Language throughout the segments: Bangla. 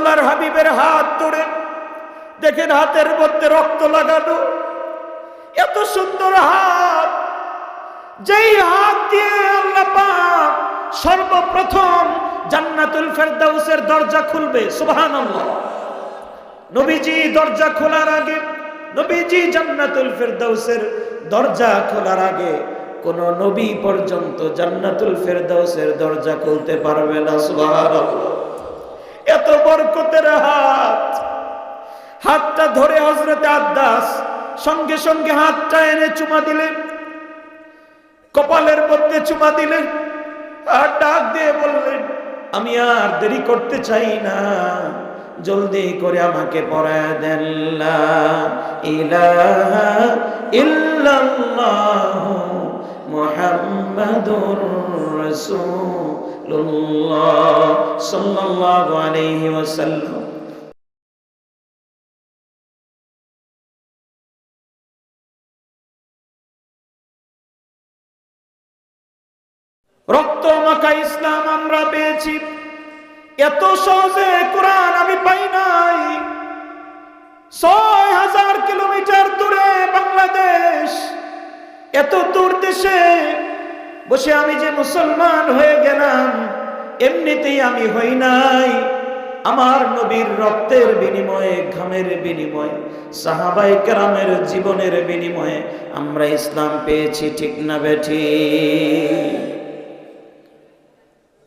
আল্লাহর হাবিবের হাত ধরে দেখেন হাতের মধ্যে রক্ত লাগানো। এত সুন্দর হাত। যেই হাত দিয়ে আল্লাহ পাক সর্বপ্রথম জান্নাতুল ফেরদাউসের দরজা খুলবে, সুবহানাল্লাহ। নবীজি দরজা খোলার আগে, নবীজি জান্নাতুল ফেরদাউসের দরজা খোলার আগে কোন নবী পর্যন্ত জান্নাতুল ফেরদাউসের দরজা খুলতে পারবে না, সুবহানাল্লাহ। এত বরকতের হাত। হাতটা ধরে হজরতে আদাস সঙ্গে সঙ্গে হাতটা এনে চুমা দিলেন। কপালের মধ্যে চুমা দিলেন আর ডাক দিয়ে বললেন, আমি আর দেরি করতে চাই না। জলদি করে আমাকে পড়ায় দেন ইল্লাল্লাহ রক্ত মাখা ইসলাম আমরা পেয়েছি। এত সহজে কোরআন আমি পাই নাই। ছয় হাজার কিলোমিটার দূরে বাংলাদেশ, এত দূর দেশে বসে আমি যে মুসলমান হয়ে গেলাম, এমনিতেই আমি হই নাই। আমার নবীর রক্তের বিনিময়ে, ঘামের বিনিময়ে, সাহাবাই কেরামের জীবনের বিনিময়ে আমরা ইসলাম পেয়েছি, ঠিক না বেঠি?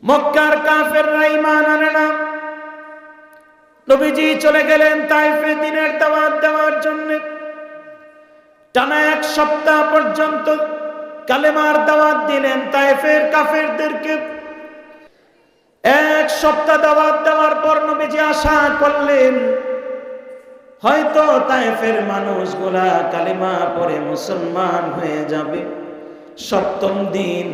মক্কার কাফের ইমান আনে না। নবীজি চলে গেলেন তাইফে দিনের দাওয়াত দেওয়ার জন্য। টানা এক সপ্তাহ পর্যন্ত কালেমার দাওয়াত দিলেন তাইফের কাফেরদেরকে। এক সপ্তাহ দাওয়াত দেওয়ার পর নবীজি আশা করলেন, হয়তো তাইফের মানুষগুলা কালিমা পরে মুসলমান হয়ে যাবে। সপ্তম দিন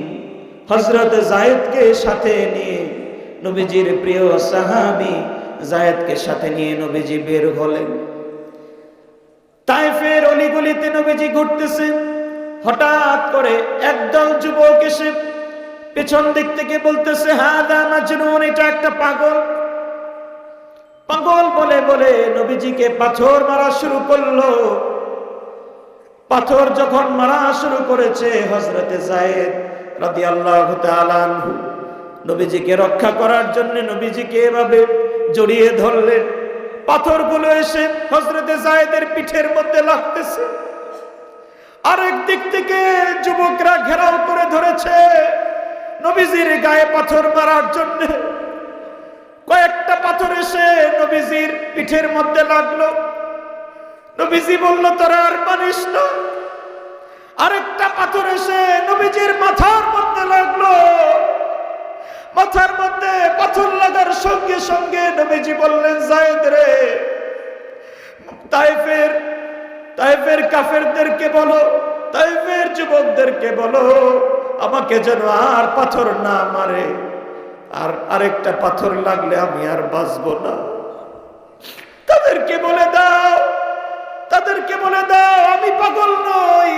হজরত জায়েদকে সাথে নিয়ে নবীজির প্রিয় সাহাবি জায়েদকে সাথে নিয়ে নবীজি বের হলেন। তাইফের অলিগলিতে নবীজি ঘুরতেছে হঠাৎ করে একদল যুবক এসে পেছন দিক থেকে বলতেছে, হাদা মাজনুন, এটা একটা পাগল। পাগল বলে বলে নবীজিকে পাথর মারা শুরু করল। পাথর যখন মারা শুরু করেছে হজরতে জায়েদ রাদি আল্লাহ নবীজিকে রক্ষা করার জন্য নবীজিকে এভাবে জড়িয়ে ধরলেন। পাথরগুলো এসে হজরতে জায়েদের পিঠের মধ্যে লাগতেছে। আরেক দিক থেকে যুবকরা ঘেরাও করে ধরেছে নবীজির গায়ে পাথর মারার জন্য। কয়েকটা পাথর এসে নবীজির পিঠের মধ্যে লাগল। নবীজি বলল, তোরা আর মানিস না। আরেকটা পাথর এসে নবীজির মাথার মধ্যে লাগল। মাথার মধ্যে পাথর লাগার সঙ্গে সঙ্গে নবীজি বললেন, জায়েদ রে তাইফের তাইফের কাফেরদেরকে বলো, তাইফের যুবকদেরকে বলো, আমাকে যেন আর পাথর না মারে। আর আরেকটা পাথর লাগলে আমি আর বাঁচবো না। তাদেরকে বলে দাও, তাদেরকে বলে দাও, আমি পাগল নই,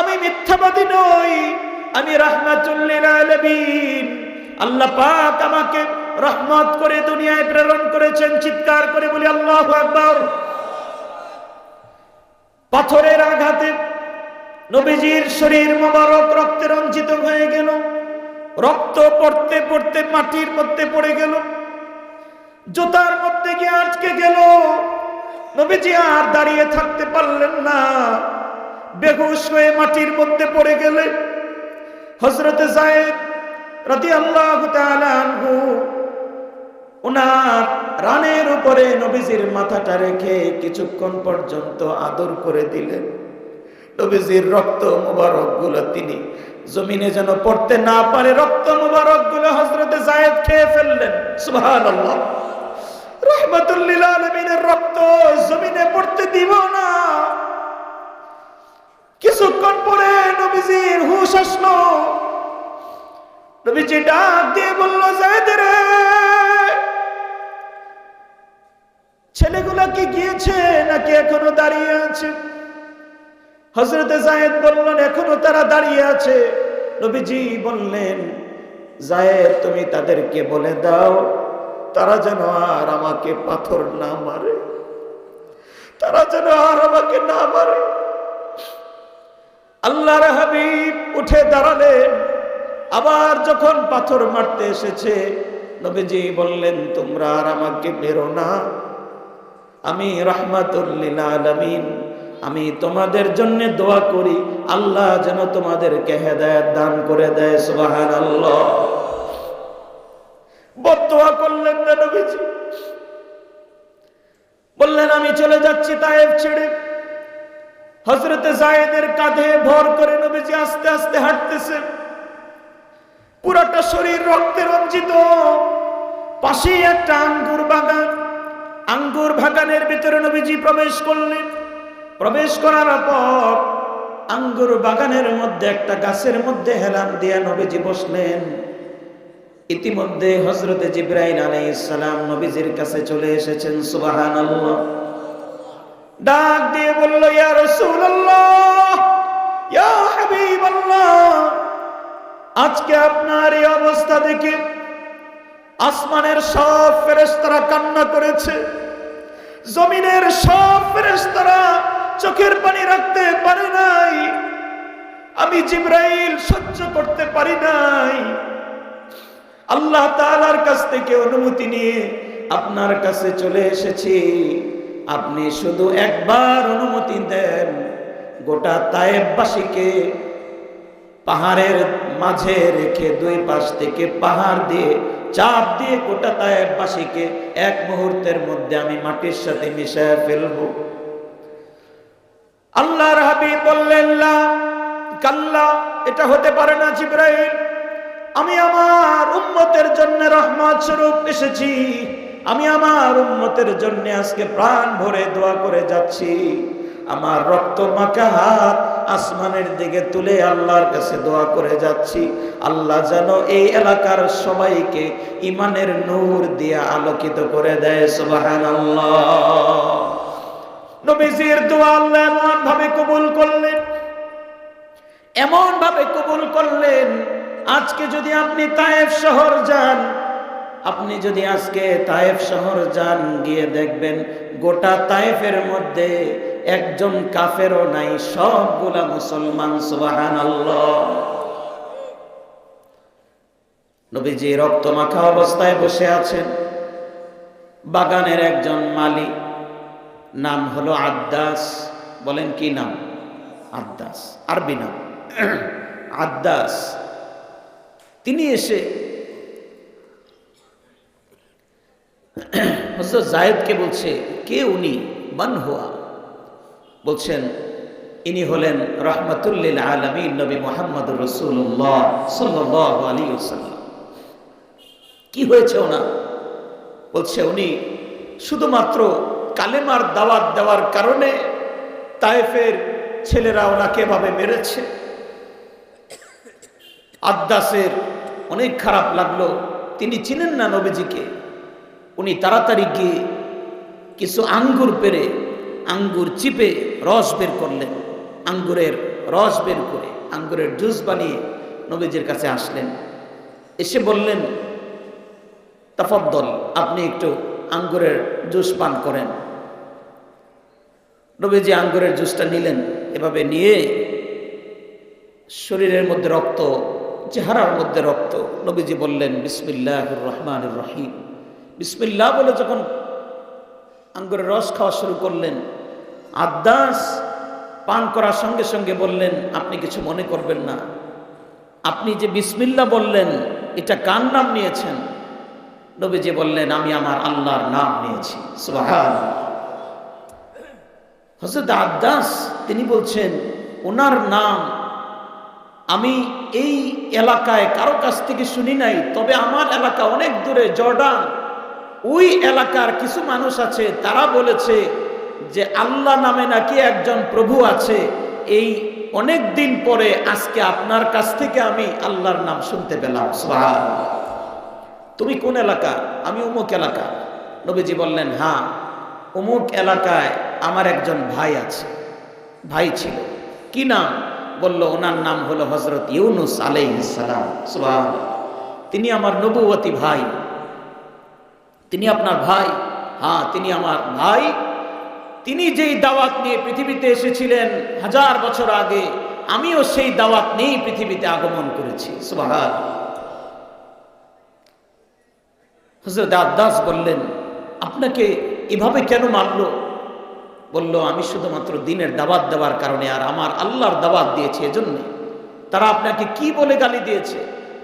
আমি মিথ্যাবাদী নই, আমি রাহমাতুল্লিল আলামিন। আল্লাহ পাক আমাকে রহমত করে দুনিয়ায় প্রেরণ করেছেন, চিৎকার করে বলি, আল্লাহু আকবার। পাথরের আঘাতে নবীজির শরীর মোবারক রক্তে রঞ্জিত হয়ে গেল। রক্ত পড়তে পড়তে মাটির মধ্যে পড়ে গেল। জুতার মধ্যে গিয়ে আটকে গেল। নবীজি আর দাঁড়িয়ে থাকতে পারলেন না। বেহুশ হয়ে মাটির মধ্যে পড়ে গেলে। হজরতে জায়েদ রাতি আল্লাহ আনহু ওনার রানের উপরে নবীজির মাথাটা রেখে কিছুক্ষণ পর্যন্ত আদর করে দিলেন। নবীজির রক্ত মুবারকগুলো তিনি জমিনে যেন পড়তে না পারে, রক্ত মুবারকগুলো হজরতে জায়েদ খেয়ে ফেললেন। সুবহানাল্লাহ। রহমতুল্লিল আলমিনের রক্ত জমিনে পড়তে দিব না। কিছুক্ষণ পরে নবীজির হুশ আসলো। নবীজি ডাক দিয়ে বলল জায়েদ রে! ছেলেগুলা কি গিয়েছে নাকি এখনও দাঁড়িয়ে আছে? হজরতে জায়েদ বললেন, এখনও তারা দাঁড়িয়ে আছে। নবীজি বললেন জায়েদ তুমি তাদেরকে বলে দাও, তারা যেন আর আমাকে পাথর না মারে। তারা যেন আর আমাকে না মারে। আল্লাহর হাবিব উঠে দাঁড়ালেন, আবার যখন পাথর মারতে এসেছে, নবীজি বললেন, তোমরা আর আমাকে মেরো না। আমি রহমাতুল্লিল আলামিন। আমি তোমাদের জন্য দোয়া করি, আল্লাহ যেন তোমাদেরকে হেদায়েত দান করে দেয় সুবাহান আল্লাহ বদোয়া করলেন না নবীজি। বললেন, আমি চলে যাচ্ছি তায়েব ছেড়ে। হজরতে জায়েদের কাঁধে ভর করে নবীজি আস্তে আস্তে হাঁটতেছে পুরোটা শরীর রক্তে রঞ্জিত। পাশেই একটা আঙ্গুর বাগান। আঙ্গুর বাগানের ভিতরে নবীজি প্রবেশ করলেন। প্রবেশ করার পর আঙ্গুর বাগানের মধ্যে একটা গাছের মধ্যে হেলান দিয়া নবীজি বসলেন। ইতিমধ্যে হজরতে জিব্রাইল আলাইসালাম নবীজির কাছে চলে এসেছেন সুবাহান ডাক দিয়ে বলল, ইয়া রাসূলুল্লাহ, ইয়া হাবিবাল্লাহ, আজকে আপনার এই অবস্থা দেখে আসমানের সব ফেরেশতারা কান্না করেছে। জমিনের সব ফেরেশতারা চোখের পানি রাখতে পারে নাই। আমি জিব্রাইল সহ্য করতে পারি নাই। আল্লাহ তাআলার কাছ থেকে অনুমতি নিয়ে আপনার কাছে চলে এসেছি। আপনি শুধু একবার অনুমতি দেন। গোটা তায়েববাসীকে পাহাড়ের মাঝে রেখে দুই পাশ থেকে পাহাড় দিয়ে চাপ দিয়ে গোটা তায়েববাসীকে এক মুহূর্তের মধ্যে আমি মাটির সাথে মিশায় ফেলব। আল্লাহর হাবিব বললেন কাল্লা, এটা হতে পারে না জিব্রাইল। আমি আমার উম্মতের জন্য রহমত স্বরূপ এসেছি। আমি আমার উম্মতের জন্য আজকে প্রাণ ভরে দোয়া করে যাচ্ছি। আমার রক্ত মাখা হাত আসমানের দিকে তুলে আল্লাহর কাছে দোয়া করে যাচ্ছি। আল্লাহ যেন এই এলাকার সবাইকে ইমানের নূর দিয়ে আলোকিত করে দেয় দোয়া আল্লাহ কবুল করলেন করলেন, আজকে যদি আপনি শহর যান, আপনি যদি আজকে শহর যান, গিয়ে দেখবেন গোটা তায়েফের মধ্যে একজন কাফেরও নাই, সবগুলা মুসলমান সুবাহান নবীজি রক্ত মাখা অবস্থায় বসে আছেন। বাগানের একজন মালি নাম হলো আদ্দাস। বলেন কি নাম? আদ্দাস, আরবি নাম। আদ্দাস। তিনি এসে জায়েদকে বলছে, কে উনি? বান হুয়া বলছেন, ইনি হলেন রহমতুল্লিল আলমী নবী মোহাম্মদ রসুল্লাহ সাল্লাহ সাল্লাম কি হয়েছে ওনা বলছে, উনি শুধুমাত্র কালেমার দাওয়াত দেওয়ার কারণে তায়েফের ছেলেরা ওনাকে ভাবে মেরেছে। আদ্দাসের অনেক খারাপ লাগল। তিনি চিনেন না নবীজিকে। উনি তাড়াতাড়ি গিয়ে কিছু আঙ্গুর পেরে, আঙ্গুর চিপে রস বের করলেন, আঙ্গুরের রস বের করে, আঙ্গুরের জুস বানিয়ে নবীজির কাছে আসলেন। এসে বললেন, তাফদ্দল, আপনি একটু আঙ্গুরের জুস পান করেন। নবীজি আঙ্গুরের জুসটা নিলেন, এভাবে নিয়ে শরীরের মধ্যে রক্ত, চেহারার মধ্যে রক্ত, নবীজি বললেন বিসমিল্লাহ রহমান রহিম। বিসমিল্লাহ বলে যখন আঙ্গুরের রস খাওয়া শুরু করলেন আদাস পান করার সঙ্গে সঙ্গে বললেন, আপনি কিছু মনে করবেন না। আপনি যে বিসমিল্লা বললেন, এটা কার নাম নিয়েছেন? নবীজি বললেন, আমি আমার আল্লাহর নাম নিয়েছি। হজরত আদাস তিনি বলছেন, ওনার নাম আমি এই এলাকায় কারও কাছ থেকে শুনি নাই, তবে আমার এলাকা অনেক দূরে, জর্ডান। ওই এলাকার কিছু মানুষ আছে, তারা বলেছে যে আল্লাহ নামে নাকি একজন প্রভু আছে, এই অনেক দিন পরে আজকে আপনার কাছ থেকে আমি আল্লাহর নাম শুনতে পেলাম। তুমি কোন এলাকা? আমি অমুক এলাকা। নবীজি বললেন হ্যাঁ অমুক এলাকায় আমার একজন ভাই আছে। ভাই ছিল। কি নাম? বলল, ওনার নাম হলো হজরত ইউনুস আলাইসালাম সুবহান তিনি আমার নবুবতী ভাই। তিনি আপনার ভাই? হ্যাঁ তিনি আমার ভাই। তিনি যেই দাওয়াত নিয়ে পৃথিবীতে এসেছিলেন হাজার বছর আগে, আমিও সেই দাওয়াত নিয়েই পৃথিবীতে আগমন করেছি। আদাস বললেন, আপনাকে এভাবে কেন মারলো বলল, আমি শুধুমাত্র দিনের দাবাত দেওয়ার কারণে, আর আমার আল্লাহর দাবাত দিয়েছে এজন্য। তারা আপনাকে কি বলে গালি দিয়েছে?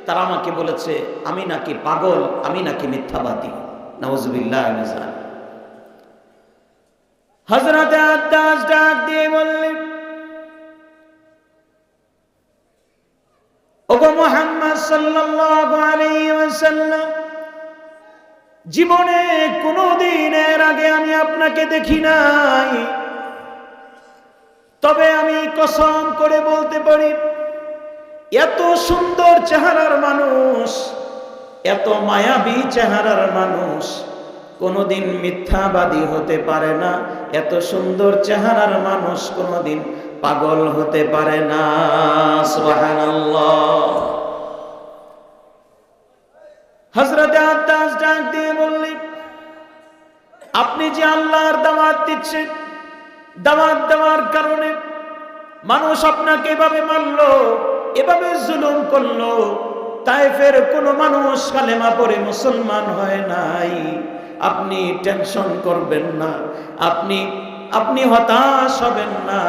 তারা আমাকে বলেছে, আমি নাকি পাগল, আমি নাকি মিথ্যাবাদী। মিজান। হজরত আদাস ডাক দিয়ে বললেন, ওগো মোহাম্মদ সাল্লাল্লাহু জীবনে কোনো দিনের আগে আমি আপনাকে দেখি নাই। তবে আমি কসম করে বলতে পারি, এত সুন্দর চেহারার মানুষ, এত মায়াবী চেহারার মানুষ কোনোদিন মিথ্যাবাদী হতে পারে না। এত সুন্দর চেহারার মানুষ কোনোদিন পাগল হতে পারে না। আপনি যে আল্লাহর দাওয়াত দিচ্ছেন, দাওয়াত দেওয়ার কারণে মানুষ আপনাকে এভাবে মারলো, এভাবে জুলুম করল, তাইফের কোনো মানুষ কালেমা পড়ে মুসলমান হয় নাই। আপনি টেনশন করবেন না, আপনি আপনি হতাশ হবেন না।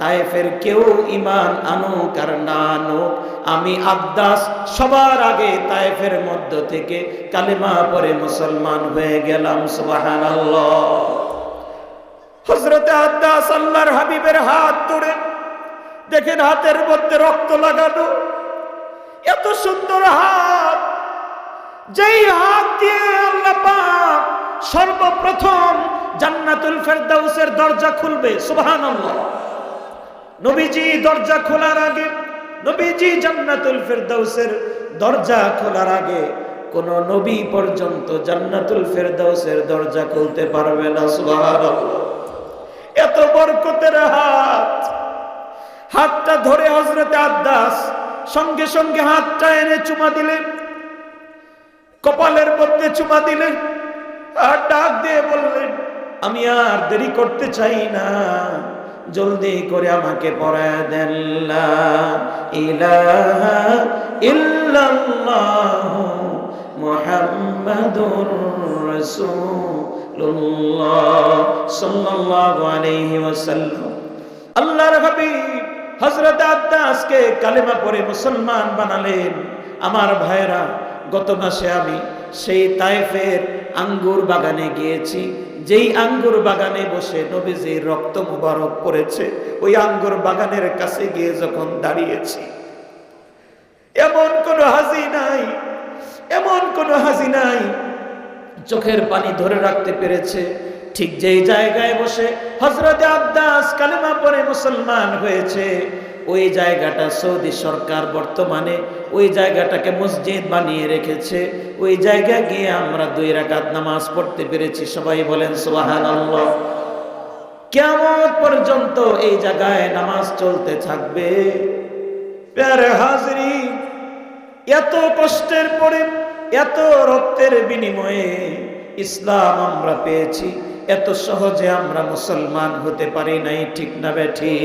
তাইফের কেউ ইমান আনুক আর না আনুক, আমি আব্দাস সবার আগে তাইফের মধ্য থেকে কালেমা পরে মুসলমান হয়ে গেলাম সুবাহান হজরতে আব্দাস আল্লাহর হাবিবের হাত ধরে দেখেন হাতের মধ্যে রক্ত লাগানো, এত সুন্দর হাত। যেই হাত দিয়ে আল্লাহ পাক সর্বপ্রথম জান্নাতুল ফেরদাউসের দরজা খুলবে, সুবহানাল্লাহ। নবীজি দরজা খোলার আগে, নবীজি জান্নাতুল ফেরদাউসের দরজা খোলার আগে কোন নবী পর্যন্ত জান্নাতুল ফেরদাউসের দরজা খুলতে পারবে না, সুবহানাল্লাহ। এত বরকতের হাত, হাতটা ধরে হজরতে আদাস সঙ্গে সঙ্গে হাতটা এনে চুমা দিলেন। কপালের মধ্যে চুমা দিলেন আর ডাক দিয়ে বললেন, আমি আর দেরি করতে চাই না। জলদি করে আমাকে পড়ায় দেন মুহাম্মাদুর রাসূলুল্লাহ কালেমা পড়ে মুসলমান বানালেন। আমার ভাইরা গত মাসে আমি সেই তায়েফের আঙ্গুর বাগানে গিয়েছি। যেই আঙ্গুর বাগানে বসে নবীজির রক্ত মুবারক পড়েছে, ওই আঙ্গুর বাগানের কাছে গিয়ে যখন দাঁড়িয়েছি, এমন কোনো হাজি নাই, এমন কোনো হাজি নাই, চোখের পানি ধরে রাখতে পেরেছে। ঠিক যেই জায়গায় বসে হজরত আব্দাস কালেমা পরে মুসলমান হয়েছে ওই জায়গাটা সৌদি সরকার বর্তমানে ওই জায়গাটাকে মসজিদ বানিয়ে রেখেছে। ওই জায়গায় গিয়ে আমরা দুই রাকাত নামাজ পড়তে পেরেছি। সবাই বলেন সোহান কেমন পর্যন্ত এই জায়গায় নামাজ চলতে থাকবে? হাজরি, এত কষ্টের পরে, এত রক্তের বিনিময়ে ইসলাম আমরা পেয়েছি। এত সহজে আমরা মুসলমান হতে পারি নাই, ঠিক না বেঠি